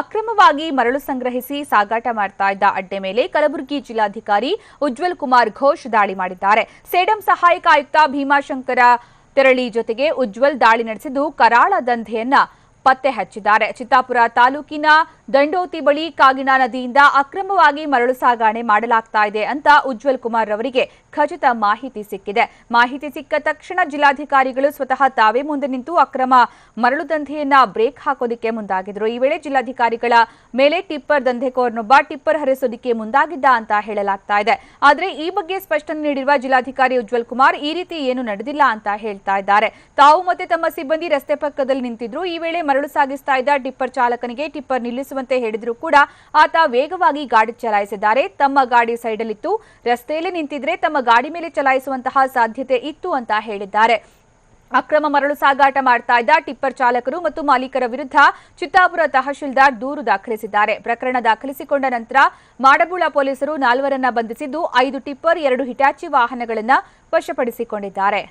ಅಕ್ರಮವಾಗಿ ಮರಳು ಸಂಗ್ರಹಿಸಿ ಸಾಗಾಟ ಮಾಡ್ತಾ ಇದ್ದ ಅಡ್ಡೆ ಮೇಲೆ ಕಲಬುರಗಿ ಜಿಲ್ಲಾಧಿಕಾರಿ ಉಜ್ವಲ್ ಕುಮಾರ್ ಘೋಷ್ ದಾಳಿ ಮಾಡಿದ್ದಾರೆ. ಸೇಡಂ ಸಹಾಯಕ ಆಯುಕ್ತ ಭೀಮಾಶಂಕರ ತೆರಳಿ ಜೊತೆಗೆ ಉಜ್ವಲ್ ದಾಳಿ ನಡೆಸಿದ್ದು ಕರಾಳ ದಂಧೆಯನ್ನ ಪತ್ತೆ ಹಚ್ಚಿದ್ದಾರೆ. ಚಿತ್ತಾಪುರ ತಾಲೂಕಿನ ದಂಡೋತಿ ಬಳಿ ಕಾಗಿನಾ ನದಿಯಿಂದ ಅಕ್ರಮವಾಗಿ ಮರಳು ಸಾಗಾಣೆ ಮಾಡಲಾಗ್ತಾ ಇದೆ ಅಂತ ಉಜ್ವಲ್ ಕುಮಾರ್ ರವರಿಗೆ ಖಚಿತ ಮಾಹಿತಿ ಸಿಕ್ಕಿದೆ. ಮಾಹಿತಿ ಸಿಕ್ಕ ತಕ್ಷಣ ಜಿಲ್ಲಾಧಿಕಾರಿಗಳು ಸ್ವತಃ ತಾವೇ ಮುಂದೆ ನಿಂತು ಅಕ್ರಮ ಮರಳು ದಂಧೆಯನ್ನ ಬ್ರೇಕ್ ಹಾಕೋದಕ್ಕೆ ಮುಂದಾಗಿದ್ರು. ಈ ವೇಳೆ ಜಿಲ್ಲಾಧಿಕಾರಿಗಳ ಮೇಲೆ ಟಿಪ್ಪರ್ ದಂಧೆಕೋರ್ನೊಬ್ಬ ಟಿಪ್ಪರ್ ಹರಿಸೋದಕ್ಕೆ ಮುಂದಾಗಿದ್ದ ಅಂತ ಹೇಳಲಾಗ್ತಾ ಇದೆ. ಆದರೆ ಈ ಬಗ್ಗೆ ಸ್ಪಷ್ಟನೆ ನೀಡಿರುವ ಜಿಲ್ಲಾಧಿಕಾರಿ ಉಜ್ವಲ್ ಕುಮಾರ್, ಈ ರೀತಿ ಏನು ನಡೆದಿಲ್ಲ ಅಂತ ಹೇಳ್ತಾ ಇದ್ದಾರೆ. ತಾವು ಮತ್ತೆ ತಮ್ಮ ಸಿಬ್ಬಂದಿ ರಸ್ತೆ ಪಕ್ಕದಲ್ಲಿ ನಿಂತಿದ್ರು. ಈ ವೇಳೆ ಮರಳು ಸಾಗಿಸ್ತಾ ಇದ್ದ ಟಿಪ್ಪರ್ ಚಾಲಕನಿಗೆ ಟಿಪ್ಪರ್ ನಿಲ್ಲಿಸುವಂತೆ ಹೇಳಿದರೂ ಕೂಡ ಆತ ವೇಗವಾಗಿ ಗಾಡಿ ಚಲಾಯಿಸಿದ್ದಾರೆ. ತಮ್ಮ ಗಾಡಿ ಸೈಡಲ್ಲಿತ್ತು. ರಸ್ತೆಯಲ್ಲಿ ನಿಂತಿದ್ರೆ ತಮ್ಮ ಗಾಡಿ ಮೇಲೆ ಚಲಾಯಿಸುವಂತಹ ಸಾಧ್ಯತೆ ಇತ್ತು ಅಂತ ಹೇಳಿದ್ದಾರೆ. ಅಕ್ರಮ ಮರಳು ಸಾಗಾಟ ಮಾಡ್ತಾ ಇದ್ದ ಟಿಪ್ಪರ್ ಚಾಲಕರು ಮತ್ತು ಮಾಲೀಕರ ವಿರುದ್ಧ ಚಿತ್ತಾಪುರ ತಹಶೀಲ್ದಾರ್ ದೂರು ದಾಖಲಿಸಿದ್ದಾರೆ. ಪ್ರಕರಣ ದಾಖಲಿಸಿಕೊಂಡ ನಂತರ ಮಾಡಬುಳ ಪೊಲೀಸರು ನಾಲ್ವರನ್ನ ಬಂಧಿಸಿದ್ದು ಐದು ಟಿಪ್ಪರ್, ಎರಡು ಹಿಟಾಚಿ ವಾಹನಗಳನ್ನು ವಶಪಡಿಸಿಕೊಂಡಿದ್ದಾರೆ.